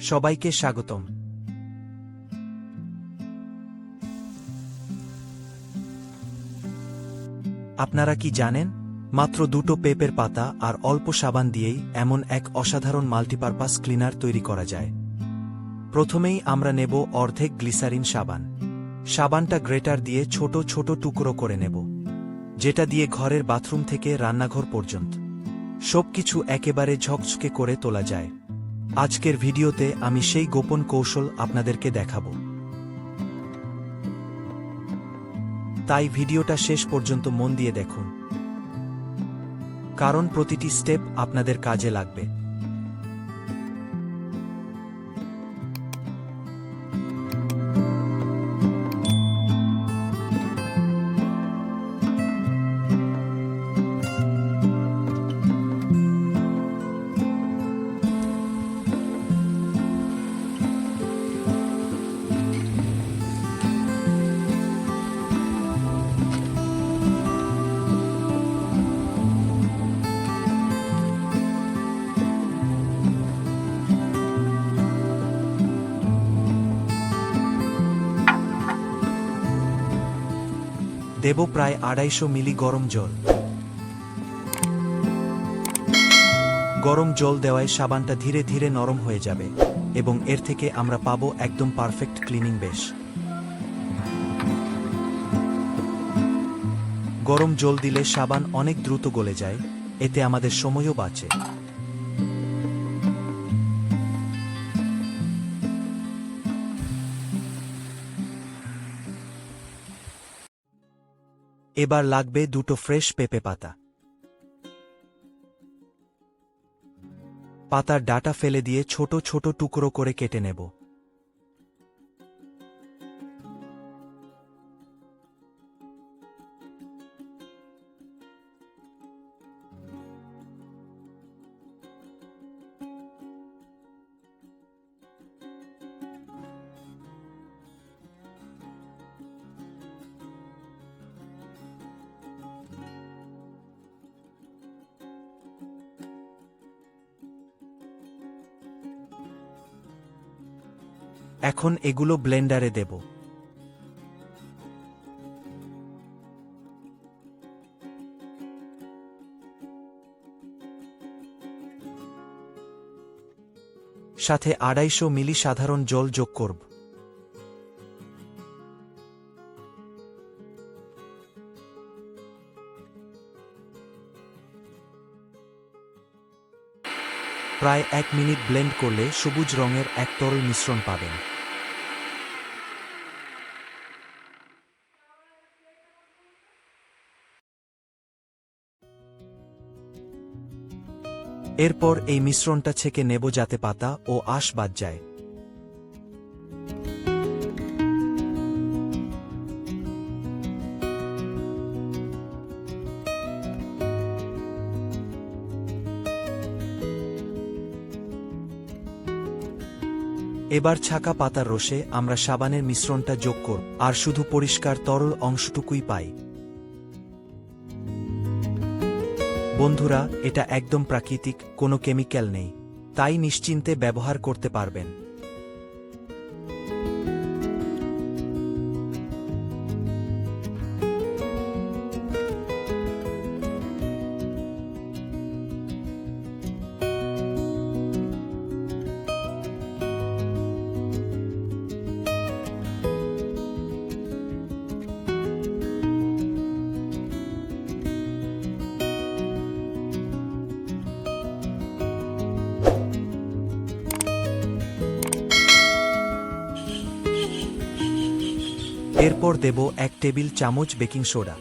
সবাইকে স্বাগতম। আপনারা কি জানেন, মাত্র দুটো পেপের পাতা আর অল্প সাবান দিয়েই এমন এক অসাধারণ মাল্টিপারপাস ক্লিনার তৈরি করা যায়। প্রথমেই আমরা নেব অর্ধেক গ্লিসারিন সাবান। সাবানটা গ্রেটার দিয়ে ছোট ছোট টুকরো করে নেব, যেটা দিয়ে ঘরের বাথরুম থেকে রান্নাঘর পর্যন্ত। সবকিছু একেবারে ঝকঝকে করে তোলা যায়। আজকের ভিডিওতে আমি সেই গোপন কৌশল আপনাদেরকে দেখাব। তাই ভিডিওটা শেষ পর্যন্ত মন দিয়ে দেখুন। কারণ প্রতিটি স্টেপ আপনাদের কাজে লাগবে। দেব প্রায় আড়াইশো মিলি গরম জল। গরম জল দেওয়ায় সাবানটা ধীরে ধীরে নরম হয়ে যাবে এবং এর থেকে আমরা পাবো একদম পারফেক্ট ক্লিনিং বেশ। গরম জল দিলে সাবান অনেক দ্রুত গলে যায়, এতে আমাদের সময়ও বাঁচে। এবার লাগবে দুটো ফ্রেশ পেঁপে পাতা। পাতার ডাটা ফেলে দিয়ে ছোট ছোট টুকরো করে কেটে নেব। এখন এগুলো ব্লেন্ডারে দেব। সাথে আড়াইশো মিলি সাধারণ জল যোগ করব। প্রায় এক মিনিট ব্লেন্ড করলে সবুজ রঙের এক তরল মিশ্রণ পাবেন। এরপর এই মিশ্রণটা ছেঁকে নেব যাতে পাতা ও আশ বাদ যায়। এবার ছাকা পাতার রসে আমরা সাবানের মিশ্রণটা যোগ করব, আর শুধু পরিষ্কার তরল অংশটুকুই পাই। বন্ধুরা, এটা একদম প্রাকৃতিক, কোনো কেমিক্যাল নেই। তাই নিশ্চিন্তে ব্যবহার করতে পারবেন। এরপর দেব এক টেবিল চামচ baking soda.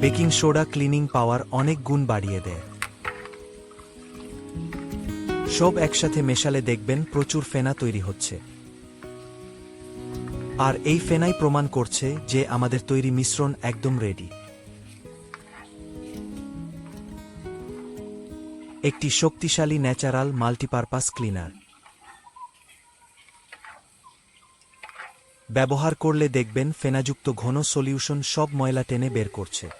Baking soda cleaning power অনেক গুণ বাড়িয়ে দেয়। সব একসাথে মেশালে দেখবেন প্রচুর ফেনা তৈরি হচ্ছে। আর এই ফেনাই প্রমাণ করছে যে আমাদের তৈরি মিশ্রণ একদম রেডি একটি শক্তিশালী ন্যাচারাল মাল্টিপারপাস ক্লিনার। ব্যবহার করলে দেখবেন ফেনাযুক্ত ঘন সলিউশন সব ময়লা টেনে বের করছে।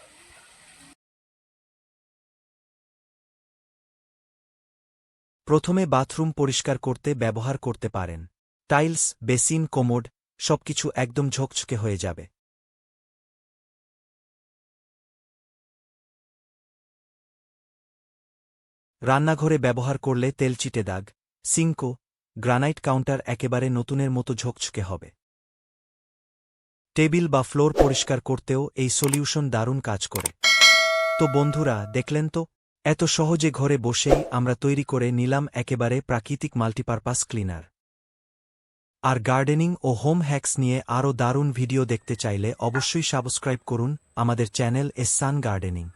প্রথমে বাথরুম পরিষ্কার করতে ব্যবহার করতে পারেন। টাইলস, বেসিন, কোমোড, সবকিছু একদম ঝকঝকে হয়ে যাবে। রান্নাঘরে ব্যবহার করলে তেলচিটে দাগ, সিঙ্কো, গ্রানাইট কাউন্টার একেবারে নতুনের মতো ঝকঝকে হবে। টেবিল বা ফ্লোর পরিষ্কার করতেও এই সলিউশন দারুণ কাজ করে। তো বন্ধুরা, দেখলেন তো? এত সহজে ঘরে বসেই আমরা তৈরি করে নিলাম একেবারে প্রাকৃতিক মাল্টিপারপাস ক্লিনার। আর গার্ডেনিং ও হোম হ্যাক্স নিয়ে আরও দারুণ ভিডিও দেখতে চাইলে অবশ্যই সাবস্ক্রাইব করুন আমাদের চ্যানেল এসান সান গার্ডেনিং।